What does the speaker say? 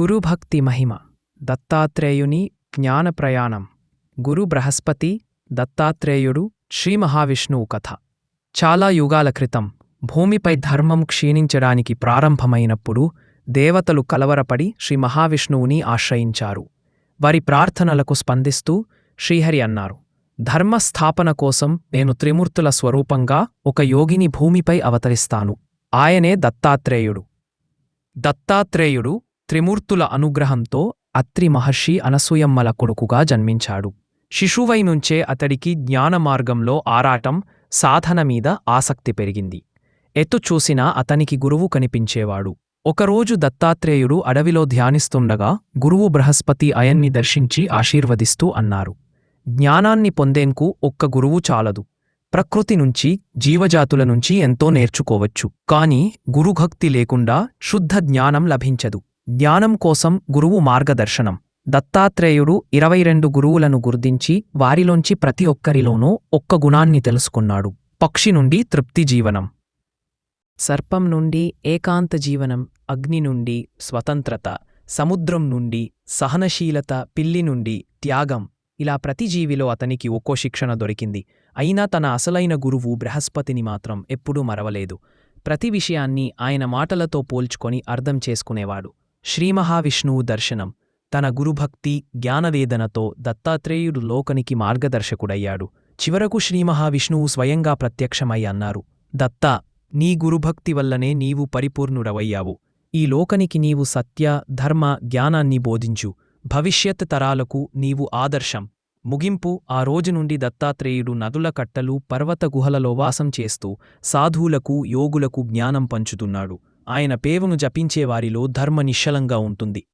గురుభక్తి మహిమ దత్తాత్రేయుని జ్ఞాన ప్రయాణం గురు బృహస్పతి దత్తాత్రేయుడు శ్రీ మహావిష్ణువు కథ. చాలా యుగాల క్రితం భూమిపై ధర్మం క్షీణించడానికి ప్రారంభమైనప్పుడు దేవతలు కలవరపడి శ్రీ మహావిష్ణువుని ఆశ్రయించారు. వారి ప్రార్థనలకు స్పందిస్తూ శ్రీహరి అన్నారు ధర్మస్థాపన కోసం నేను త్రిమూర్తుల స్వరూపంగా ఒక యోగిని భూమిపై అవతరిస్తాను. ఆయనే దత్తాత్రేయుడు. దత్తాత్రేయుడు త్రిమూర్తుల అనుగ్రహంతో అత్రి మహర్షి అనసూయమ్మల కొడుకుగా జన్మించాడు. శిశువై నుంచే అతడికి జ్ఞానమార్గంలో ఆరాటం సాధన మీద ఆసక్తి పెరిగింది. ఎత్తు చూసినా అతనికి గురువు కనిపించేవాడు. ఒకరోజు దత్తాత్రేయుడు అడవిలో ధ్యానిస్తుండగా గురువు బృహస్పతి అయన్ని దర్శించి ఆశీర్వదిస్తూ అన్నారు జ్ఞానాన్ని పొందేంకు ఒక్క గురువు చాలదు. ప్రకృతి నుంచి జీవజాతుల నుంచి ఎంతో నేర్చుకోవచ్చు. కాని గురుభక్తి లేకుండా శుద్ధ జ్ఞానం లభించదు. జ్ఞానం కోసం గురువు మార్గదర్శనం. దత్తాత్రేయుడు ఇరవై రెండు గురువులను గుర్తించి వారిలోంచి ప్రతి ఒక్కరిలోనూ ఒక్క గుణాన్ని తెలుసుకున్నాడు. పక్షి నుండి తృప్తి జీవనం. సర్పం నుండి ఏకాంత జీవనం అగ్ని నుండి స్వతంత్రత సముద్రం నుండి సహనశీలత పిల్లి నుండి త్యాగం. ఇలా ప్రతి జీవిలో అతనికి ఒక్కో శిక్షణ దొరికింది. అయినా తన అసలైన గురువు బృహస్పతిని మాత్రం ఎప్పుడూ మరవలేదు. ప్రతి విషయాన్ని ఆయన మాటలతో పోల్చుకొని అర్థం చేసుకునేవాడు. శ్రీమహావిష్ణువు దర్శనం. తన గురుభక్తి జ్ఞానవేదనతో దత్తాత్రేయుడు లోకనికి మార్గదర్శకుడయ్యాడు. చివరకు శ్రీమహావిష్ణువు స్వయంగా ప్రత్యక్షమై అన్నారు దత్తా నీ గురుభక్తి వల్లనే నీవు పరిపూర్ణుడవయ్యావు. ఈ లోకనికి నీవు సత్య ధర్మ జ్ఞానాన్ని బోధించు. భవిష్యత్ తరాలకు నీవు ఆదర్శం. ముగింపు ఆ రోజు నుండి దత్తాత్రేయుడు నదుల కట్టలు పర్వత గుహలలో వాసం చేస్తూ సాధువులకు యోగులకు జ్ఞానం పంచుతున్నాడు. ఆయన పేవును జపించేవారిలో ధర్మ నిశ్చలంగా ఉంటుంది.